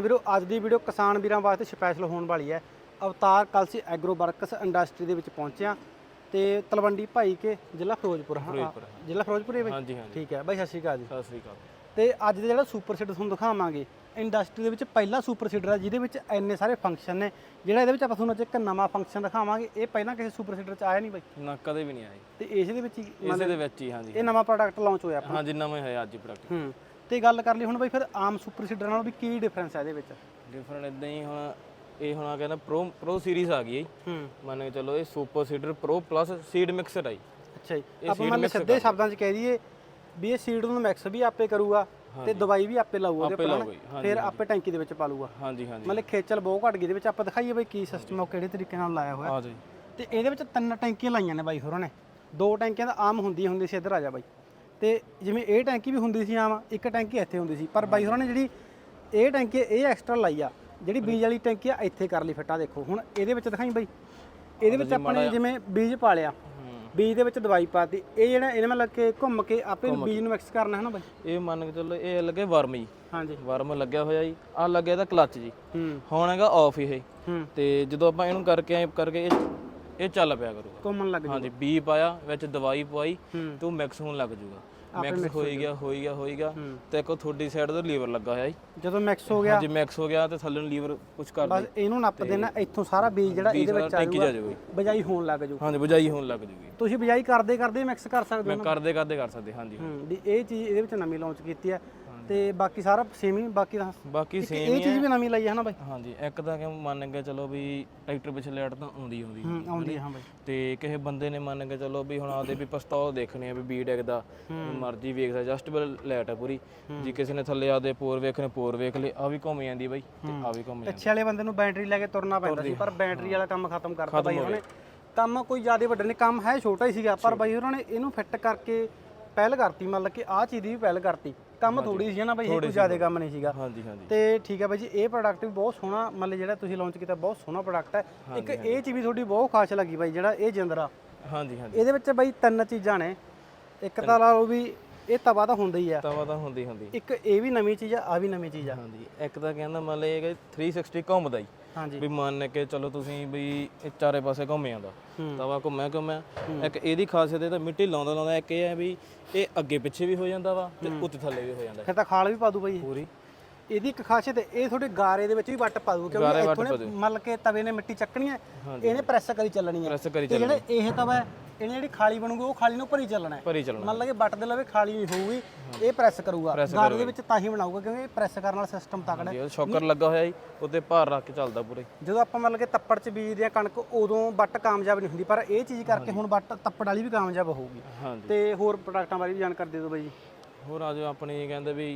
ਵੀਰੋ ਅੱਜ ਦੀ ਵੀਡੀਓ ਕਿਸਾਨ ਵੀਰਾਂ ਵਾਸਤੇ ਸਪੈਸ਼ਲ ਹੋਣ ਵਾਲੀ ਹੈ। Avtar Kalsi agro works industry ਦੇ ਵਿੱਚ ਪਹੁੰਚਿਆ ਤੇ ਤਲਵੰਡੀ ਭਾਈ ਕੇ ਜ਼ਿਲ੍ਹਾ ਫਿਰੋਜ਼ਪੁਰ ਹਾਂ। ਫਿਰੋਜ਼ਪੁਰ, ਜ਼ਿਲ੍ਹਾ ਫਿਰੋਜ਼ਪੁਰ ਹੈ ਬਾਈ ਹਾਂਜੀ ਹਾਂਜੀ। ਠੀਕ ਹੈ ਬਾਈ ਸਤਿ ਸ਼੍ਰੀ ਅਕਾਲ ਜੀ। ਸਤਿ ਸ੍ਰੀ ਅਕਾਲ। ਤੇ ਅੱਜ ਦੇ ਜਿਹੜਾ ਸੁਪਰ ਸੀਡਰ ਤੁਹਾਨੂੰ ਦਿਖਾਵਾਂਗੇ ਇੰਡਸਟਰੀ ਦੇ ਵਿੱਚ ਪਹਿਲਾ ਸੁਪਰ ਸੀਡਰ ਹੈ ਜਿਹਦੇ ਵਿੱਚ ਇੰਨੇ ਸਾਰੇ ਫੰਕਸ਼ਨ ਨੇ। ਜਿਹੜਾ ਇਹਦੇ ਵਿੱਚ ਆਪਾਂ ਤੁਹਾਨੂੰ ਅੱਜ ਇੱਕ ਨਵਾਂ ਫੰਕਸ਼ਨ ਦਿਖਾਵਾਂਗੇ ਇਹ ਪਹਿਲਾਂ ਕਿਸੇ ਸੁਪਰ ਸੀਡਰ 'ਚ ਆਇਆ ਨਹੀਂ ਬਾਈ ਨਾ ਕਦੇ ਵੀ ਨਹੀਂ ਆਈ ਤੇ ਇਸੇ ਦੇ ਵਿੱਚ ਹੀ ਇਸੇ ਦੇ ਵਿੱਚ ਹੀ ਹਾਂਜੀ ਇਹ ਨਵਾਂ ਪ੍ਰੋਡਕਟ ਲਾਂਚ ਹੋਇਆ ਆਪਣਾ। ਹਾਂਜੀ ਨਵੇਂ ਹੋਇਆ ਅੱਜ ਪ੍ਰੋਡਕਟ ਹੂੰ। ਤੇ ਗੱਲ ਕਰ ਲਈ ਹੁਣ ਬਾਈ ਫਿਰ ਆਮ ਸੁਪਰ ਸੀਡਰ ਨਾਲੋਂ ਵੀ ਕੀ ਡਿਫਰੈਂਸ ਹੈ ਇਹਦੇ ਵਿੱਚ? ਡਿਫਰੈਂਟ ਇਦਾਂ ਹੀ ਹੁਣ ਇਹ ਹੁਣ ਆ ਕਹਿੰਦਾ ਪ੍ਰੋ ਪ੍ਰੋ ਸੀਰੀਜ਼ ਆ ਗਈ ਹੈ ਹੂੰ। ਮੰਨ ਕੇ ਚਲੋ ਇਹ super seeder pro plus seed mixer ਆਈ ਅੱਛਾ ਜੀ। ਆਪਾਂ ਮੰਨ ਸਿੱਧੇ ਸ਼ਬਦਾਂ 'ਚ ਕਹਿ ਦਈਏ ਵੀ ਇਹ ਸੀਡ ਨੂੰ ਮਿਕਸ ਵੀ ਆਪੇ ਕਰੂਗਾ ਤੇ ਦਵਾਈ ਵੀ ਆਪੇ ਲਾਊਗਾ ਉਹਦੇ ਹਨਾ। ਫਿਰ ਆਪੇ ਟੈਂਕੀ ਦੇ ਵਿੱਚ ਪਾ ਲੂਗਾ ਹਾਂਜੀ ਹਾਂਜੀ। ਮਤਲਬ ਖੇਚਲ ਬਹੁਤ ਘਟ ਗਈ ਇਹਦੇ ਵਿੱਚ ਆਪਾਂ ਦਿਖਾਈਏ ਬਈ ਕੀ ਸਿਸਟਮ ਉਹ ਕਿਹੜੇ ਤਰੀਕੇ ਨਾਲ ਲਾਇਆ ਹੋਇਆ। ਜੀ। ਤੇ ਇਹਦੇ ਵਿੱਚ ਤਿੰਨ ਟੈਂਕੀਆਂ ਲਾਈਆਂ ਨੇ ਬਾਈ ਹੋਰਾਂ ਨੇ। ਦੋ ਟੈਂਕੀਆਂ ਦਾ ਆਮ ਹੁੰਦੀ ਹੁੰਦੀ ਸੀ ਇੱਧਰ ਆ ਜਾ ਬਾਈ। ਤੇ ਜਿਵੇਂ ਇਹ ਟੈਂਕੀ ਵੀ ਹੁੰਦੀ ਸੀ ਆਮ ਇੱਕ ਟੈਂਕੀ ਇੱਥੇ ਹੁੰਦੀ ਸੀ ਪਰ ਬਾਈ ਹੋਰਾਂ ਨੇ ਜਿਹੜੀ ਇਹ ਟੈਂਕੀ ਇਹ ਐਕਸਟਰਾ ਲਾਈ ਆ ਜਿਹੜੀ ਬੀਜ ਵਾਲੀ ਟੈਂਕੀ ਆ ਇੱਥੇ ਕਰ ਲਈ ਫਿੱਟਾ ਦੇਖੋ। ਹੁਣ ਇਹਦੇ ਵਿੱਚ ਦਿਖਾਈ ਬਾਈ ਇਹਦੇ ਵਿੱਚ ਆਪਾਂ ਨੇ ਜਿਵੇਂ ਬੀਜ ਪਾ ਲਿਆ ਬੀਜ ਦੇ ਵਿੱਚ ਦਵਾਈ ਪਾਤੀ ਇਹ ਜਿਹੜਾ ਇਹਨੇ ਮਤਲਬ ਕਿ ਘੁੰਮ ਕੇ ਆਪੇ ਬੀਜ ਨੂੰ ਮਿਕਸ ਕਰਨਾ ਹੈ ਨਾ ਬਾਈ? ਇਹ ਮੰਨ ਕੇ ਚਲੋ ਇਹ ਲੱਗੇ ਵਰਮ ਜੀ। ਹਾਂਜੀ। ਵਰਮ ਲੱਗਿਆ ਹੋਇਆ ਜੀ ਆ ਲੱਗਿਆ ਇਹਦਾ ਕਲੱਚ ਜੀ। ਹੂੰ। ਹੁਣ ਹੈਗਾ ਆਫ ਇਹ। ਹੂੰ। ਤੇ ਜਦੋਂ ਆਪਾਂ ਇਹਨੂੰ ਕਰਕੇ ਐ ਕਰਕੇ ਇਹ ਇਹ ਚੱਲ ਪਿਆ ਕਰੂਗਾ। ਘੁੰਮਣ ਲੱਗ ਜੂ ਹਾਂਜੀ ਬੀ ਪਾਇਆ ਵਿੱਚ ਦਵਾਈ ਪਵਾਈ ਹੂੰ। ਤੇ ਉਹ ਮਿਕਸ ਹੋਣ ਲੱਗ ਜੂਗਾ। ਮਿਕਸ ਹੋਈ ਗਿਆ ਹੋਈ ਗਿਆ ਹੋਈ ਗਿਆ। ਤੇ ਇੱਕ ਤੁਹਾਡੀ ਸਾਈਡ ਤੋਂ ਲੀਵਰ ਲੱਗਾ ਹੋਇਆ ਜੀ। ਜਦੋਂ ਮਿਕਸ ਹੋ ਗਿਆ ਹਾਂਜੀ ਮਿਕਸ ਹੋ ਗਿਆ ਤੇ ਥੱਲੇ ਨੂੰ ਲੀਵਰ ਕੁਝ ਕਰ ਬਸ ਇਹਨੂੰ ਨੱਪ ਦੇਣਾ ਇੱਥੋਂ ਸਾਰਾ ਬੀਜ ਜਿਹੜਾ ਇਹਦੇ ਵਿੱਚ ਆ ਟੈਂਕੀ ਜਾਊਗਾ ਜਾਊਗੀ ਬਜਾਈ ਹੋਣ ਲੱਗ ਜੂ। ਹਾਂਜੀ ਬਜਾਈ ਹੋਣ ਲੱਗ ਜੂਗੀ। ਤੁਸੀਂ ਬਜਾਈ ਕਰਦੇ ਕਰਦੇ ਮਿਕਸ ਕਰ ਸਕਦੇ ਹੋ ਮੈਂ ਕਰਦੇ ਕਰਦੇ ਕਰ ਸਕਦੇ ਹਾਂਜੀ। ਹੂੰ ਵੀ ਇਹ ਚੀਜ਼ ਇਹਦੇ ਵਿੱਚ ਨਵੀਂ ਲਾਂਚ ਕੀਤੀ ਹੈ। ਤੇ ਬਾਕੀ ਸਾਰਾ ਸੇਮ ਹੀ ਬਾਕੀ ਦਾ ਬਾਕੀ ਇੱਕ ਸੇਮ ਇਹ ਚੀਜ਼ ਵੀ ਨਵੀਂ ਲਾਈ ਹੈ ਨਾ ਬਾਈ? ਹਾਂਜੀ ਇੱਕ ਤਾਂ ਕਿ ਮੰਨ ਕੇ ਚਲੋ ਵੀ ਟਰੈਕਟਰ ਪਿੱਛੇ ਲੈਟ ਤਾਂ ਆਉਂਦੀ ਆਉਂਦੀ ਹੂੰ ਆਉਂਦੀ ਹੈ ਹਾਂ ਬਾਈ। ਤੇ ਕਿਸੇ ਬੰਦੇ ਨੇ ਮੰਨ ਕੇ ਚਲੋ ਵੀ ਹੁਣ ਆਦੇ ਵੀ ਪਿਸਤੌਲ ਦੇਖਣੇ ਆ ਵੀ ਬੀ ਡੈਗਦਾ ਮਰਜ਼ੀ ਵੇਖਦਾ ਜਸਟਬਲ ਲਾਈਟ ਆ ਪੂਰੀ। ਜੇ ਕਿਸੇ ਨੇ ਥੱਲੇ ਆਦੇ ਪੋਰ ਵੇਖਣੇ ਪੋਰ ਵੇਖ ਲਏ ਆ ਵੀ ਘੁੰਮ ਜਾਂਦੀ ਬਾਈ ਤੇ ਆ ਵੀ ਘੁੰਮ ਜਾਂਦੀ ਪਿੱਛੇ ਵਾਲੇ ਬੰਦੇ ਨੂੰ ਬੈਟਰੀ ਲੈ ਕੇ ਤੁਰਨਾ ਪੈਂਦਾ ਸੀ ਪਰ ਬੈਟਰੀ ਵਾਲਾ ਕੰਮ ਖਤਮ ਕਰਤਾ ਬਾਈ ਉਹਨੇ। ਕੰਮ ਕੋਈ ਜ਼ਿਆਦਾ ਵੱਡਾ ਨਹੀਂ ਕੰਮ ਹੈ ਛੋਟਾ ਹੀ ਸੀਗਾ ਪਰ ਬਾਈ ਉਹਨਾਂ ਨੇ ਇਹਨੂੰ ਫਿੱਟ ਕਰਕੇ ਪਹਿਲ ਕਰਤੀ ਮਤਲਬ ਕਿ ਆਹ ਚੀਜ਼ ਦੀ ਵੀ ਪਹਿਲ ਕਰਤੀ। ਕੰਮ ਥੋੜੀ ਸੀ ਨਾ ਬਾਈ ਇਹ ਕੋਈ ਜ਼ਿਆਦਾ ਕੰਮ ਨਹੀਂ ਸੀਗਾ। ਹਾਂਜੀ ਹਾਂਜੀ। ਤੇ ਠੀਕ ਹੈ ਬਾਈ ਜੀ ਇਹ ਪ੍ਰੋਡਕਟ ਵੀ ਬਹੁਤ ਸੋਹਣਾ ਮਤਲਬ ਜਿਹੜਾ ਤੁਸੀਂ ਲਾਂਚ ਕੀਤਾ ਬਹੁਤ ਸੋਹਣਾ ਪ੍ਰੋਡਕਟ ਹੈ। ਇੱਕ ਇਹ ਚੀਜ਼ ਵੀ ਤੁਹਾਡੀ ਬਹੁਤ ਖਾਸ ਲੱਗੀ ਬਾਈ ਜਿਹੜਾ ਇਹ ਜਿੰਦਰਾ। ਹਾਂਜੀ ਹਾਂਜੀ। ਇਹਦੇ ਵਿੱਚ ਬਾਈ ਤਿੰਨ ਚੀਜ਼ਾਂ ਨੇ। ਇੱਕ ਤਾਂ ਲਾ ਲਓ ਵੀ ਇਹ ਤਵਾ ਤਾਂ ਹੁੰਦਾ ਹੀ ਆ ਤਵਾ ਤਾਂ ਹੁੰਦੀ ਹੁੰਦੀ। ਇੱਕ ਇਹ ਵੀ ਨਵੀਂ ਚੀਜ਼ ਆ ਆ ਵੀ ਨਵੀਂ ਚੀਜ਼ ਆ। ਹਾਂਜੀ ਇੱਕ ਤਾਂ ਕਹਿੰਦਾ ਮੰਨ ਕਿ 360 ਘੁੰਮਦਾ ਹੀ। ਵੀ ਮੰਨ ਕੇ ਚਲੋ ਤੁਸੀਂ ਵੀ ਇਹ ਚਾਰੇ ਪਾਸੇ ਘੁੰਮ ਜਾਂਦਾ ਤਵਾ ਘੁੰਮਿਆ ਘੁੰਮਿਆ। ਇੱਕ ਇਹਦੀ ਖਾਸੀਅਤ ਇਹ ਤਾਂ ਮਿੱਟੀ ਲਾਉਂਦਾ ਲਾਉਂਦਾ ਇੱਕ ਇਹ ਹੈ ਵੀ ਇਹ ਅੱਗੇ ਪਿੱਛੇ ਵੀ ਹੋ ਜਾਂਦਾ ਵਾ ਤੇ ਉੱਤੇ ਥੱਲੇ ਵੀ ਹੋ ਜਾਂਦਾ। ਫਿਰ ਤਾਂ ਖਾਲ ਵੀ ਪਾ ਦੂ ਬਾਈ। ਪੂਰੀ। ਇਹਦੀ ਇੱਕ ਖਾਸੀਅਤ ਇਹ ਤੁਹਾਡੇ ਗਾਰੇ ਦੇ ਵਿੱਚ ਵੀ ਵੱਟ ਪਾ ਦੂ ਕਿਉਂਕਿ ਇੱਥੋਂ ਨੇ ਮਤਲਬ ਕਿ ਤਵੇ ਨੇ ਮਿੱਟੀ ਚੱਕਣੀ ਹੈ ਇਹਨੇ ਪ੍ਰੈਸ ਕਰੀ ਚੱਲਣੀ ਹੈ। ਜਿਹੜੇ ਇਹ ਤਵਾ ਹੈ, ਇਹਨੇ ਜਿਹੜੀ ਖਾਲੀ ਬਣੂਗੀ ਉਹ ਖਾਲੀ ਨੂੰ ਭਰੀ ਚੱਲਣਾ ਹੈ। ਭਰੀ ਚੱਲਣਾ ਮਤਲਬ ਕਿ ਬੱਟ ਦੇ ਲਵੇ ਖਾਲੀ ਨਹੀਂ ਹੋਊਗੀ ਇਹ ਪ੍ਰੈਸ ਕਰੂਗਾ। ਗਾਰੇ ਦੇ ਵਿੱਚ ਤਾਂ ਹੀ ਬਣਾਊਗਾ ਕਿਉਂਕਿ ਇਹ ਪ੍ਰੈਸ ਕਰਨ ਵਾਲਾ ਸਿਸਟਮ ਤਕੜਾ ਹੈ। ਸ਼ੌਕਰ ਲੱਗਾ ਹੋਇਆ ਜੀ ਉੱਤੇ ਭਾਰ ਰੱਖ ਕੇ ਚੱਲਦਾ ਪੂਰੇ। ਜਦੋਂ ਆਪਾਂ ਮਤਲਬ ਕਿ ਤੱਪੜ ਚ ਬੀਜਦੇ ਆ ਕਣਕ ਉਦੋਂ ਬੱਟ ਕਾਮਯਾਬ ਨਹੀਂ ਹੁੰਦੀ ਪਰ ਇਹ ਚੀਜ਼ ਕਰਕੇ ਹੁਣ ਬੱਟ ਤੱਪੜ ਵਾਲੀ ਵੀ ਕਾਮਯਾਬ ਹੋਊਗੀ। ਤੇ ਹੋਰ ਪ੍ਰੋਡਕਟਾਂ ਬਾਰੇ ਵੀ ਜਾਣਕਾਰੀ ਦੇ ਦਿਓ ਬਾਈ ਹੋਰ ਆਜੋ ਆਪਣੀ ਕਹਿੰਦੇ ਵੀ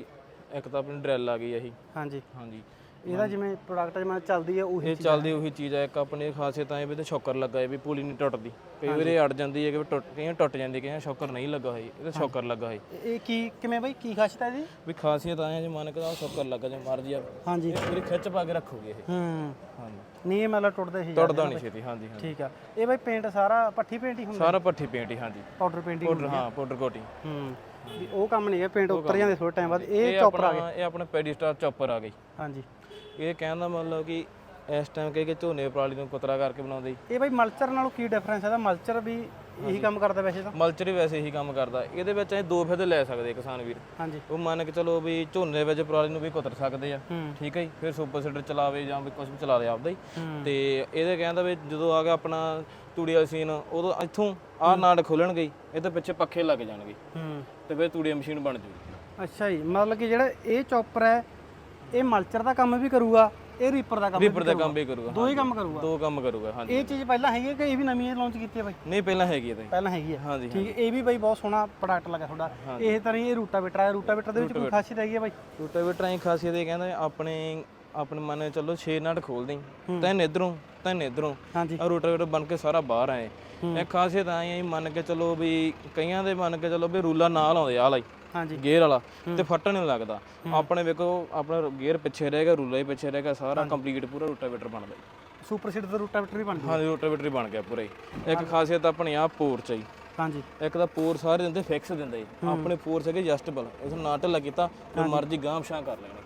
ਇੱਕ ਤਾਂ ਆਪਣੀ ਡਰੈਲ ਆ ਗਈ ਇਹੀ। ਹਾਂਜੀ। ਹਾਂਜੀ। ਇਹਦਾ ਜਿਵੇਂ ਪ੍ਰੋਡਕਟ ਜਿਵੇਂ ਚੱਲਦੀ ਹੈ ਉਹੀ ਇਹ ਚੱਲਦੀ ਉਹੀ ਚੀਜ਼ ਹੈ ਇੱਕ ਆਪਣੀ ਖਾਸੀਅਤ ਐ ਵੀ ਤੇ ਸ਼ੌਕਰ ਲੱਗਾ ਹੈ ਵੀ ਪੂਲੀ ਨਹੀਂ ਟੁੱਟਦੀ। ਕਈ ਵਾਰੀ ਅੜ ਜਾਂਦੀ ਹੈ ਕਿ ਵੀ ਟੁੱਟ ਜਾਂਦੀ ਕਈਆਂ ਸ਼ੌਕਰ ਨਹੀਂ ਲੱਗਾ ਹੋਈ ਇਹਦਾ ਸ਼ੌਕਰ ਲੱਗਾ ਹੋਈ। ਇਹ- ਕੀ ਕਿਵੇਂ ਬਾਈ ਕੀ ਖਾਸੀਅਤ ਹੈ ਇਹਦੀ ਵੀ ਖਾਸੀਅਤ ਆਏ ਜੇ ਮੰਨ ਕੇ ਦਾ ਸ਼ੌਕਰ ਲੱਗਾ ਜੇ ਮਰਜ਼ੀ ਆ। ਹਾਂਜੀ। ਇਹ ਪੂਰੀ ਖਿੱਚ ਪਾ ਕੇ ਰੱਖੂਗੀ ਇਹ। ਹੂੰ। ਹਾਂਜੀ। ਨਹੀਂ ਇਹ ਮਤਲਬ ਟੁੱਟਦੇ ਸੀ ਟੁੱਟਦਾ ਨਹੀਂ ਛੇਤੀ ਹਾਂਜੀ ਹਾਂਜੀ। ਠੀਕ ਆ। ਇਹ ਬਾਈ ਪੇਂਟ ਸਾਰਾ ਪੱਠੀ ਪੇਂਟ ਹੀ ਹੁੰਦਾ? ਸਾਰਾ ਪੱਠੀ ਪੇਂਟ ਹੀ ਹਾਂਜੀ। ਪਾਊਡਰ ਪੇਂਟਿੰਗ ਪਾਊਡਰ ਹਾਂ। ਪਾਊਡਰ ਕੋਟਿੰਗ ਹੂੰ। ਵੀ ਉਹ ਕੰਮ ਨਹੀਂ ਹੈ ਪੇਂਟ ਉਤਰ ਜਾਂਦੇ ਥੋੜੇ ਟਾਈਮ ਬਾਅਦ ਇਹ ਚੌਪਰ ਆ ਆਪਣਾ ਇਹ ਆਪਣਾ ਪੈਡੀਸਟਾਰ ਚੌਪਰ ਆ ਗਈ। ਹਾਂਜੀ। ਇਹ ਕਹਿਣ ਦਾ ਮਤਲਬ ਕਿ ਇਸ ਟਾਈਮ ਕਹੇ ਕਿ ਝੋਨੇ ਪਰਾਲੀ ਨੂੰ ਕੁਤਰਾ ਕਰਕੇ ਬਣਾਉਂਦੇ ਇਹ ਬਾਈ ਮਲਚਰ ਨਾਲੋਂ ਕੀ ਡਿਫਰੈਂਸ ਹੈ ਇਹਦਾ? ਮਲਚਰ ਵੀ ਇਹੀ ਕੰਮ ਕਰਦਾ ਵੈਸੇ ਤਾਂ? ਮਲਚਰ ਹੀ ਵੈਸੇ ਇਹੀ ਕੰਮ ਕਰਦਾ। ਇਹਦੇ ਵਿੱਚ ਅਸੀਂ ਦੋ ਫਾਇਦੇ ਲੈ ਸਕਦੇ ਕਿਸਾਨ ਵੀਰ। ਹਾਂਜੀ। ਉਹ ਮੰਨ ਕੇ ਚਲੋ ਵੀ ਝੋਨੇ ਵਿੱਚ ਪਰਾਲੀ ਨੂੰ ਵੀ ਕੁਤਰ ਸਕਦੇ ਆ। ਠੀਕ ਹੈ ਜੀ? ਫਿਰ ਸੁਪਰ ਸੀਡਰ ਚਲਾਵੇ ਜਾਂ ਵੀ ਕੁਝ ਵੀ ਚਲਾ ਲਿਆ ਆਪਦਾ ਹੀ। ਤੇ ਇਹਦੇ ਕਹਿੰਦਾ ਵੀ ਜਦੋਂ ਆ ਗਿਆ ਆਪਣਾ ਤੂੜੀ ਵਾਲੀ ਮਸ਼ੀਨ ਉਦੋਂ ਇੱਥੋਂ ਆਹ ਨਾੜ ਖੋਲਣ ਗਈ ਇਹ ਤਾਂ ਪਿੱਛੇ ਪੱਖੇ ਲੱਗ ਜਾਣਗੇ। ਹੂੰ। ਤੇ ਫਿਰ ਤੂੜੀ ਮਸ਼ੀਨ ਬਣ ਜੂਗੀ ਅੱਛਾ ਜੀ ਮਤਲਬ ਕਿ ਜਿਹੜਾ ਇਹ ਚੌਪਰ ਹੈ ਇਹ ਮਲਚਰ ਦਾ ਕੰਮ ਵੀ ਕਰੂਗਾ ਇਹ ਰੀਪਰ ਦਾ ਕੰਮ ਰੀਪਰ ਦਾ ਕੰਮ ਵੀ ਕਰੂਗਾ ਦੋ ਹੀ ਕੰਮ ਕਰੂਗਾ? ਦੋ ਕੰਮ ਕਰੂਗਾ ਹਾਂਜੀ। ਇਹ ਚੀਜ਼ ਪਹਿਲਾਂ ਹੈਗੀ ਹੈ ਕਿ ਇਹ ਵੀ ਨਵੀਂ ਲਾਂਚ ਕੀਤੀ ਹੈ ਬਾਈ? ਨਹੀਂ ਪਹਿਲਾਂ ਹੈਗੀ ਇਹ ਤਾਂ ਪਹਿਲਾਂ ਹੈਗੀ ਹੈ। ਹਾਂਜੀ ਠੀਕ ਹੈ ਇਹ ਵੀ ਬਾਈ ਬਹੁਤ ਸੋਹਣਾ ਪ੍ਰੋਡਕਟ ਲੱਗਾ ਤੁਹਾਡਾ। ਇਹ ਤਰ੍ਹਾਂ ਹੀ ਇਹ ਰੂਟਾਵੇਟਰ ਹੈ। ਰੂਟਾਵੇਟਰ ਦੇ ਵਿੱਚ ਕੋਈ ਖਾਸੀਅਤ ਹੈਗੀ ਹੈ ਬਾਈ? ਰੂਟਾਵੇਟਰ ਐਂ ਖਾਸੀਅਤ ਇਹ ਕਹਿੰਦਾ ਆਪਣੇ ਆਪਣੇ ਮੰਨ ਕੇ ਚੱਲੋ 6 ਨਾਟ ਖੋਲ ਦੇਂ ਤਿੰਨ ਇਧਰੋਂ ਤਿੰਨ ਇਧਰੋਂ। ਹਾਂਜੀ। ਰੂਟਾਵੇਟਰ ਬਣ ਕੇ ਸਾਰਾ ਬਾਹਰ ਆਏ। ਇਹ ਖਾਸੀਅਤ ਆਏ ਆ ਮੰਨ ਕੇ ਚੱਲੋ ਵੀ ਕਈਆਂ ਦੇ ਮੰਨ ਕੇ ਚੱਲੋ ਵੀ ਰੂਲਾ ਨਾਲ ਆਉਂਦੇ ਆ ਲਾਈ। ਹਾਂਜੀ। ਗੇਅਰ ਵਾਲਾ। ਤੇ ਫੱਟਣ ਨਹੀਂ ਲੱਗਦਾ। ਆਪਣੇ ਵੇਖੋ ਆਪਣਾ ਗੇਅਰ ਪਿੱਛੇ ਰਹੇਗਾ ਰੂਲਾ ਹੀ ਪਿੱਛੇ ਰਹੇਗਾ ਸਾਰਾ ਕੰਪਲੀਟ ਪੂਰਾ ਰੂਟਾਵੇਟਰ ਬਣਦਾ। ਸੁਪਰ ਸੀਡਰ ਦਾ ਰੂਟਾਵੇਟਰ ਵੀ ਬਣ ਗਿਆ? ਹਾਂਜੀ ਰੂਟਾਵੇਟਰ ਹੀ ਬਣ ਗਿਆ ਪੂਰਾ ਹੀ। ਇੱਕ ਖਾਸੀਅਤ ਆਪਣੀ ਆ ਪੋਰ ਚ ਹੀ ਹਾਂਜੀ। ਇੱਕ ਤਾਂ ਪੋਰ ਸਾਰੇ ਦਿੰਦੇ ਫਿਕਸ ਦਿੰਦੇ। ਆਪਣੇ ਪੋਰ ਸੀਗੇ ਐਡਜਸਟੇਬਲ ਇਸ ਨੂੰ ਨਾ ਢਿੱਲਾ ਕੀਤਾ ਮਰਜ਼ੀ ਗਾਂਹ ਪਛਾਂ ਕਰ ਲੈਣੇ।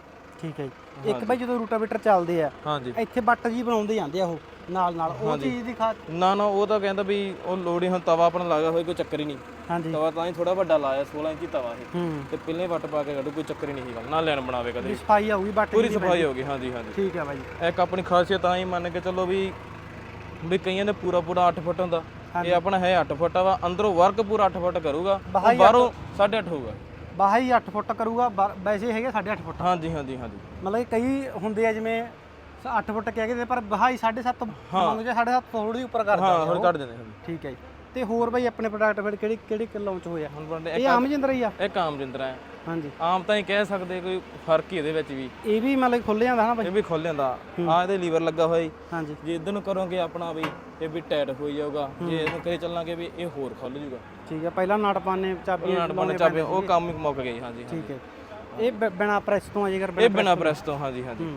ਠੀਕ ਹੈ ਜੀ। ਇੱਕ ਬਾਈ ਜਦੋਂ ਰੂਟਾਵੇਟਰ ਚੱਲਦੇ ਆ ਹਾਂਜੀ। ਇੱਥੇ ਬੱਟ ਜੀ ਬਣਾਉਂਦੇ ਜਾਂਦੇ ਆ ਉਹ ਨਾਲ ਨਾਲ। ਉਹ ਚੀਜ਼ ਦੀ ਖਾਤ ਨਾ ਨਾ ਉਹ ਤਾਂ ਕਹਿੰਦਾ ਵੀ ਉਹ ਲੋੜੀ ਹੁਣ ਤਵਾ ਆਪਣਾ ਲੱਗਾ ਹੋਇਆ ਕੋਈ ਚੱਕਰ ਹੀ ਨਹੀਂ। ਹਾਂਜੀ। ਤਵਾ ਤਾਂ ਹੀ ਥੋੜਾ ਵੱਡਾ ਲਾਇਆ 16 ਇੰਚੀ ਤਵਾ ਇਹ। ਹੂੰ। ਤੇ ਪਹਿਲੇ ਵੱਟ ਪਾ ਕੇ ਕੱਢੋ ਕੋਈ ਚੱਕਰ ਹੀ ਨਹੀਂ ਹੈਗਾ ਨਾ ਲੈਣ ਬਣਾਵੇ ਕਦੇ। ਸਫ਼ਾਈ ਆਊਗੀ ਬੱਟ ਪੂਰੀ ਦੀ ਸਫ਼ਾਈ ਹੋ ਗਈ ਹਾਂਜੀ ਹਾਂਜੀ। ਠੀਕ ਹੈ ਬਾਈ। ਇੱਕ ਆਪਣੀ ਖਾਸੀਅਤ ਤਾਂ ਹੀ ਮੰਨ ਕੇ ਚੱਲੋ ਵੀ ਵੀ ਕਈਆਂ ਦੇ ਪੂਰਾ ਪੂਰਾ 8 ਫੁੱਟ ਹੁੰਦਾ। ਇਹ ਆਪਣਾ ਹੈ 8 ਫੁੱਟ ਵਾ ਅੰਦਰੋਂ ਵਰਕ ਪੂਰਾ 8 ਫੁੱਟ ਕਰੂਗਾ। ਉਹ ਬਾਹਰੋਂ 8.5 ਹੋਊਗਾ। ਬਾਹਾਂ ਹੀ 8 ਫੁੱਟ ਕਰੂਗਾ ਬਾ- ਵੈਸੇ ਹੈਗੇ 8.5 ਫੁੱਟ। ਹਾਂਜੀ ਹਾਂਜੀ ਹਾਂਜੀ। ਮਤਲਬ ਕਿ ਕਈ ਹੁੰਦੇ ਆ ਜਿਵੇਂ 8 ਫੁੱਟ ਕਹਿ ਕੇ ਤੇ ਪਰ ਬਹਾਈ 7.5 ਮੰਗ ਜੇ 7.5 ਥੋੜੀ ਉੱਪਰ ਕਰ ਹਾਂ ਦਿੰਦੇ ਆ ਹੁਣ ਉਹ। ਕੱਢ ਦਿੰਦੇ ਹਾਂਜੀ। ਠੀਕ ਹੈ ਜੀ। ਤੇ ਹੋਰ ਬਾਈ ਆਪਣੇ ਪ੍ਰੋਡਕਟ ਫਿਰ ਕਿਹੜੇ ਕਿਹੜੇ ਲਾਂਚ ਹੋਏ ਆ ਹੁਣ ਬੰਦੇ ਇਹ ਆਮ ਜਿੰਦਰ ਹੀ ਆ। ਇੱਕ ਆਮ ਜਿੰਦਰਾ ਹੈ ਹਾਂਜੀ। ਆਮ ਤਾਂ ਹੀ ਕਹਿ ਸਕਦੇ ਕੋਈ ਫ਼ਰਕ ਹੀ ਇਹਦੇ ਵਿੱਚ ਵੀ। ਇਹ ਵੀ ਮਤਲਬ ਖੁੱਲ ਜਾਂਦਾ ਨਾ ਬਾਈ। ਇਹ ਵੀ ਖੁੱਲ ਜਾਂਦਾ। ਆ ਇਹਦੇ ਲੀਵਰ ਲੱਗਾ ਹੋਇਆ ਜੀ। ਹਾਂਜੀ। ਜੇ ਇਧਰ ਨੂੰ ਕਰੋਗੇ ਆਪਣਾ ਵੀ ਇਹ ਵੀ ਟਾਈਟ ਹੋ ਜਾਊਗਾ। ਜੇ ਇਹਨੂੰ ਕਰੇ ਚੱਲਾਂਗੇ ਵੀ ਇਹ ਹੋਰ ਖੁੱਲ ਜੂਗਾ ਠੀਕ ਹੈ ਪਹਿਲਾਂ ਨਟ ਪਾਣੇ ਚਾਬੀ ਨਾਟ ਬਣ ਚਾਬੇ ਉਹ ਕੰਮ ਹੀ ਮੁੱਕ ਜੀ ਹਾਂਜੀ ਠੀਕ ਹੈ। ਇਹ ਬਿਨਾਂ ਪ੍ਰੈਸ ਤੋਂ ਆ ਜੇਕਰ ਇਹ ਬਿਨਾ ਪ੍ਰੈਸ ਤੋਂ। ਹਾਂਜੀ ਹਾਂਜੀ।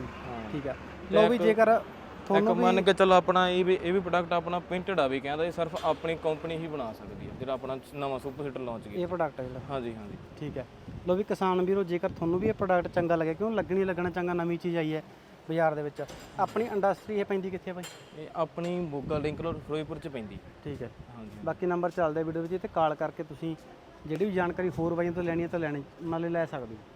ਠੀਕ ਹੈ ਲੋ ਵੀ ਜੇਕਰ ਇੱਕ ਮੰਨ ਕੇ ਚੱਲੋ ਆਪਣਾ ਇਹ ਵੀ ਇਹ ਵੀ ਪ੍ਰੋਡਕਟ ਆਪਣਾ ਪ੍ਰਿੰਟਡ ਆ ਵੀ ਕਹਿੰਦਾ ਇਹ ਸਿਰਫ ਆਪਣੀ ਕੰਪਨੀ ਹੀ ਬਣਾ ਸਕਦੀ ਹੈ ਜਿਹੜਾ ਆਪਣਾ ਨਵਾਂ ਸੁਪਰ ਹੀਟਰ ਲਾਂਚ ਕੀਤਾ। ਇਹ ਪ੍ਰੋਡਕਟ ਹੈ ਜਿਹੜਾ। ਹਾਂਜੀ ਹਾਂਜੀ। ਠੀਕ ਹੈ। ਲੋ ਵੀ ਕਿਸਾਨ ਵੀਰੋ ਜੇਕਰ ਤੁਹਾਨੂੰ ਵੀ ਇਹ ਪ੍ਰੋਡਕਟ ਚੰਗਾ ਲੱਗਿਆ ਕਿਉਂ ਲੱਗਣੀ ਲੱਗਣਾ ਚੰਗਾ ਨਵੀਂ ਚੀਜ਼ ਆਈ ਹੈ ਬਾਜ਼ਾਰ ਦੇ ਵਿੱਚ ਆਪਣੀ ਇੰਡਸਟਰੀ ਇਹ ਪੈਂਦੀ ਕਿੱਥੇ ਆ ਬਾਈ? ਇਹ ਆਪਣੀ ਬੋਗਾ ਲਿੰਕ ਰੋਡ ਫਿਰੋਜ਼ਪੁਰ ਚ ਪੈਂਦੀ। ਠੀਕ ਹੈ। ਹਾਂਜੀ ਬਾਕੀ ਨੰਬਰ ਚੱਲਦਾ ਵੀਡੀਓ ਵਿੱਚ ਤੇ ਕਾਲ ਕਰਕੇ ਤੁਸੀਂ ਜਿਹੜੀ ਵੀ ਜਾਣਕਾਰੀ ਹੋਰ ਬਾਈਆਂ ਤੋਂ ਲੈਣੀ ਹੈ ਤਾਂ ਲੈਣੀ ਨਾਲੇ ਲੈ ਸਕਦੇ ਹੋ।